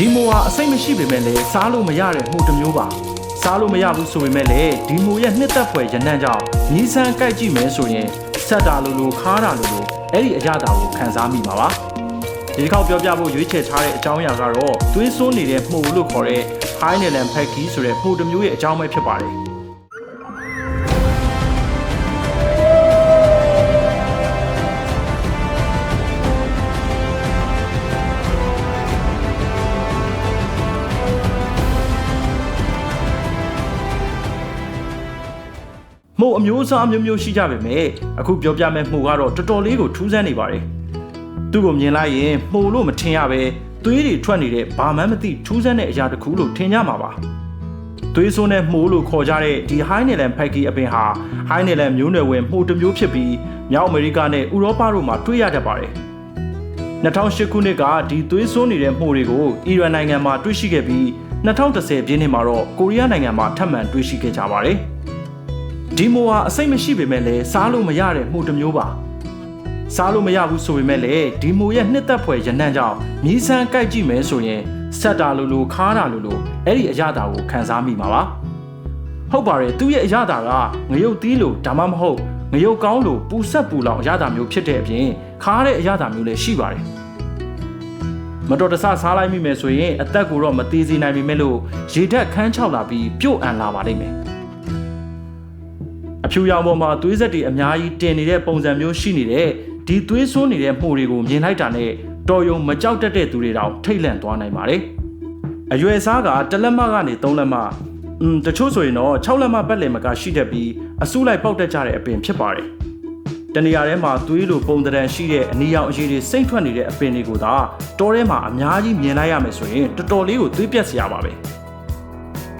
ဒီမိုဟာအစိတ်မရှိပေမဲ့လည်းစားလို့မရတဲ့မှုတစ်မျိုးပါစားလို့မရဘူးဆိုပေမဲ့လည်းဒီမိုရဲ့နှစ်သက်ဖွယ်ရနံ့ကြောင့်မြည်ဆန်းကြိုက်ကြည့်မယ်ဆိုရင်ဆက်တာလိုလိုခါတာလိုလိုအဲ့ဒီအရသာကိုခံစားမိမှာပါဒီတစ်ခေါက်ပြောပြဖို့ရွေးချယ်ထားတဲ့အကြောင်းအရာကတော့သွေးစွန်းနေတဲ့မှုလို့ခေါ်တဲ့ High Netherland Packy ဆိုတဲ့မှုတစ်မျိုးရဲ့အကြောင်းပဲဖြစ်ပါတယ် မှုအမျိုးအစားအမျိုးမျိုးရှိကြပေမဲ့အခုပြောပြမယ့်မှုကတော့တော်တော်လေးကိုထူးဆန်းနေပါတယ်။သူ့ကိုမြင်လိုက်ရင်မှုလို့မထင်ရပဲသွေးတွေထွက်နေတဲ့ဘာမှမသိထူးဆန်းတဲ့အရာတစ်ခုလို့ထင်ကြမှာပါ။သွေးဆိုးနဲ့မှုလို့ခေါ်ကြတဲ့ဒီ High Netherland Packy အပင်ဟာ High Netherland မျိုးနွယ်ဝင်မှုတစ်မျိုးဖြစ်ပြီးမြောက်အမေရိကနဲ့ဥရောပတို့မှာတွေ့ရတတ်ပါတယ်။2008ခုနှစ်ကဒီသွေးဆိုးနေတဲ့မှုတွေကိုအီရန်နိုင်ငံမှာတွေ့ရှိခဲ့ပြီး2010ပြည့်နှစ်မှာတော့ကိုရီးယားနိုင်ငံမှာထပ်မံတွေ့ရှိခဲ့ကြပါတယ်။ ဒီမိုဟာအစိတ်မရှိပေမဲ့လည်းစားလို့မရတဲ့မှုတစ်မျိုးပါစားလို့မရဘူးဆိုပေမဲ့လည်းဒီမိုရဲ့နှစ်သက်ဖွယ်ရနံ့ကြောင့်မြည်ဆန်းကြိုက်ကြည့်မယ်ဆိုရင်ဆက်တာလိုလိုခါတာလိုလိုအဲ့ဒီအရသာကိုခံစားမိမှာပါဟုတ်ပါတယ်သူ့ရဲ့အရသာကငရုတ်သီးလိုဒါမှမဟုတ်ငရုတ်ကောင်းလိုပူဆက်ပူလောင်အရသာမျိုးဖြစ်တဲ့အပြင်ခါတဲ့အရသာမျိုးလည်းရှိပါတယ်မတော်တဆစားလိုက်မိမယ်ဆိုရင်အသက်ကိုတော့မသေးစေနိုင်ပေမဲ့လို့ရေဓာတ်ခန်းချောက်လာပြီးပြုတ်အန်လာပါလိမ့်မယ် အဖြူရောင်ပေါ်မှာသွေးဆက်တွေအများကြီးတင်နေတဲ့ပုံစံမျိုးရှိနေတဲ့ဒီသွေးဆိုးနေတဲ့မှုတွေကိုမြင်လိုက်တာနဲ့တော်ယုံမကြောက်တတ်တဲ့သူတွေတောင်ထိတ်လန့်သွားနိုင်ပါတယ်။အရွယ်စားကတစ်လက်မကနေသုံးလက်မอืมတချို့ဆိုရင်တော့6လက်မပတ်လည်မကရှိတတ်ပြီးအစုလိုက်ပေါက်တက်ကြတဲ့အပင်ဖြစ်ပါတယ်။တနေရာထဲမှာသွေးလိုပုံတံရှိတဲ့အနီရောင်အရည်တွေစိမ့်ထွက်နေတဲ့အပင်တွေကိုသာတောထဲမှာအများကြီးမြင်လိုက်ရမယ်ဆိုရင်တော်တော်လေးကိုသွေးပြက်စရာပါပဲ။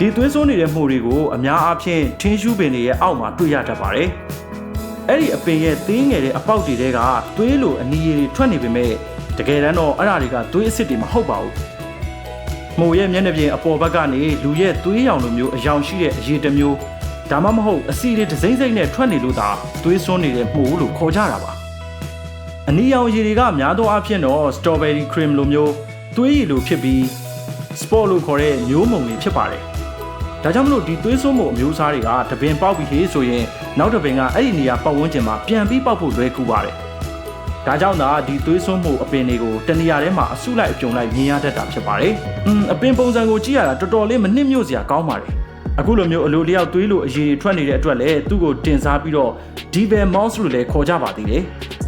ဒီသွေးဆိုးနေတဲ့မှုတွေကိုအများအားဖြင့်ထင်းရှူးပင်တွေရဲ့အောက်မှာတွေ့ရတတ်ပါတယ်။အဲ့ဒီအပင်ရဲ့သေးငယ်တဲ့အပေါက်တွေတဲကသွေးလိုအနီရည်တွေထွက်နေပေမဲ့တကယ်တမ်းတော့အဲ့ဒါတွေကသွေးအစ်စ်တွေမဟုတ်ပါဘူး။မှုရဲ့မျက်နှာပြင်အပေါ်ဘက်ကနေလူရဲ့သွေးရောင်လိုမျိုးအယောင်ရှိတဲ့အရည်တစ်မျိုးဒါမှမဟုတ်အစီတွေဒစိမ့်စိမ့်နဲ့ထွက်နေလို့သာသွေးစွန်းနေတဲ့မှုလို့ခေါ်ကြတာပါ။အနီရောင်ရည်တွေကများသောအားဖြင့်တော့ strawberry cream လိုမျိုးသွေးရည်လိုဖြစ်ပြီး sport လို့ခေါ်တဲ့မျိုးမုံတွေဖြစ်ပါတယ်။ ဒါကြောင့်မလို့ဒီသွေးဆိုးမှုအမျိုးအစားတွေကတပင်ပေါက်ပြီးဟေးဆိုရင်နောက်တပင်ကအဲ့ဒီနေရာပတ်ဝန်းကျင်မှာပြန်ပြီးပေါက်ဖို့လွယ်ကူပါတယ်။ဒါကြောင့်သာဒီသွေးဆိုးမှုအပင်တွေကိုတနေရာထဲမှာအစုလိုက်အပြုံလိုက်မြင်ရတတ်တာဖြစ်ပါတယ်။อืมအပင်ပုံစံကိုကြည့်ရတာတော်တော်လေးမနစ်မြို့စရာကောင်းပါတယ်။အခုလိုမျိုးအလိုလျောက်သွေးလိုအရည်ထွက်နေတဲ့အတွက်လည်းသူ့ကိုတင်စားပြီးတော့ Devil Mouse လို့လည်းခေါ်ကြပါသေးတယ်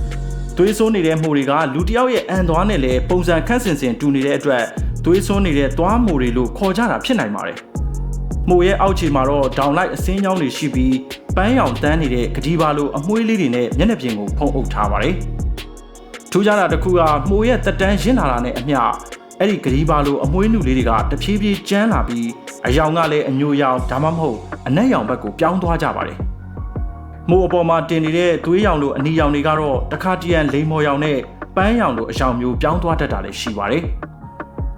။သွေးဆိုးနေတဲ့မှုတွေကလူတစ်ယောက်ရဲ့အန်သွားနဲ့လည်းပုံစံခန့်စင်စင်တူနေတဲ့အတွက်သွေးဆိုးနေတဲ့သွားမှုတွေလို့ခေါ်ကြတာဖြစ်နိုင်ပါတယ်။ မှုရဲ့အောက်ခြေမှာတော့ဒေါင်လိုက်အစင်းကြောင်းတွေရှိပြီးပန်းရောင်တန်းနေတဲ့ကတိပါလိုအမွှေးလေးတွေနဲ့မျက်နှာပြင်ကိုဖုံးအုပ်ထားပါတယ်။ထူးခြားတာတစ်ခုကမှုရဲ့တက်တန်းရင်းလာတာနဲ့အမျှအဲ့ဒီကတိပါလိုအမွှေးနုလေးတွေကတဖြည်းဖြည်းကျန်းလာပြီးအယောင်ကလည်းအညိုရောင်ဒါမှမဟုတ်အနက်ရောင်ဘက်ကိုပြောင်းသွားကြပါတယ်။မိုးအပေါ်မှာတင်နေတဲ့သွေးရောင်လိုအနီရောင်တွေကတော့တခါတရံလိမ္မော်ရောင်နဲ့ပန်းရောင်လိုအရောင်မျိုးပြောင်းသွားတတ်တာလည်းရှိပါတယ်။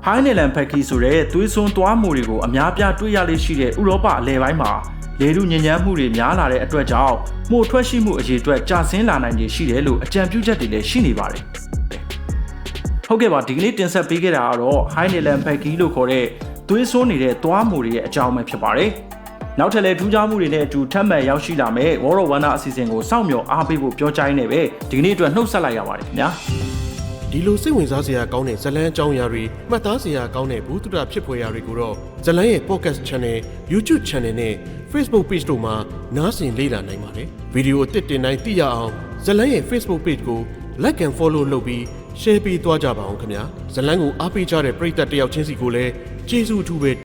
High Netherland Packy ဆိုတဲ့သွေးစွန်းသွားမှုတွေကိုအများပြားတွေ့ရလေရှိတဲ့ဥရောပအလယ်ပိုင်းမှာလေထုညဉ့်ညမ်းမှုတွေများလာတဲ့အတွက်ကြောင့်မှုထွက်ရှိမှုအရေးအတွက်ကျဆင်းလာနိုင်ခြေရှိတယ်လို့အကြံပြုချက်တွေလည်းရှိနေပါတယ်။ဟုတ်ကဲ့ပါဒီကနေ့တင်ဆက်ပေးခဲ့တာကတော့ High Netherland Packy လို့ခေါ်တဲ့သွေးဆိုးနေတဲ့သွားမှုတွေရဲ့အကြောင်းပဲဖြစ်ပါတယ်။နောက်ထပ်လည်းထူးခြားမှုတွေနဲ့အတူထပ်မံရောက်ရှိလာမဲ့ World of Wonder အစီအစဉ်ကိုစောင့်မျှော်အားပေးဖို့ပြောကြားရင်းနဲ့ပဲဒီကနေ့အတွက်နှုတ်ဆက်လိုက်ရပါတယ်ခင်ဗျာ။ ဒီလိုစိတ်ဝင်စားစရာကောင်းတဲ့ဇတ်လန်းအကြောင်းအရာတွေမှတ်သားစရာကောင်းတဲ့ဘူးတုဒဖြစ်ဖွယ်ရာတွေကိုတော့ဇတ်လန်းရဲ့ podcast channel YouTube channel နဲ့ Facebook page တို့မှာနားဆင်လေ့လာနိုင်ပါတယ်ဗီဒီယိုအသစ်တင်တိုင်းသိရအောင်ဇတ်လန်းရဲ့ Facebook page ကို like and follow လုပ်ပြီး share ပေးသွားကြပါအောင်ခင်ဗျာဇတ်လန်းကိုအားပေးကြတဲ့ပရိသတ်တယောက်ချင်းစီကိုလည်းကျေးဇူးအထူးပဲ